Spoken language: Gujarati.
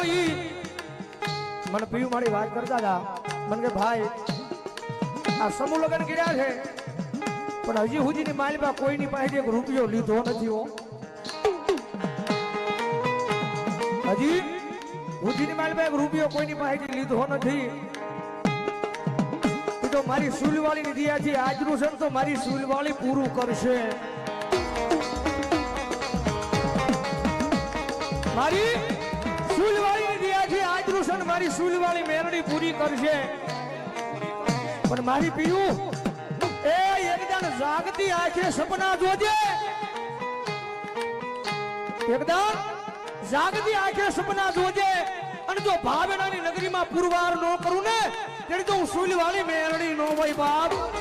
આવ્યો મને પીયું મારી વાત કરતા હતા. મને કે, ભાઈ, આ સમૂહ લગ્ન કર્યા છે. પણ હજી સુધીની માલમાં કોઈની પાસે એક રૂપિયો લીધો નથી હો. હજી સુધીની માલમાં એક રૂપિયો કોઈની પાસે લીધો નથી. તો મારી સુલવાળી દિયા છે આજનું છે તો મારી સુલવાળી પૂરું કરશે. મારી સુલવાળી દિયાજી આજનું છે મારી સુલવાળી મેરડી પૂરી કરશે. પણ મારી પીયું, એ એકદમ જાગતી આંખે સપના જોજે. એકદમ જાગતી આંખે સપના જોજે. અને જો ભાવેણાની નગરીમાં પુરવાર ન કરું ને તેની તો સુલવાળી મેરડી નો હોય બાપ.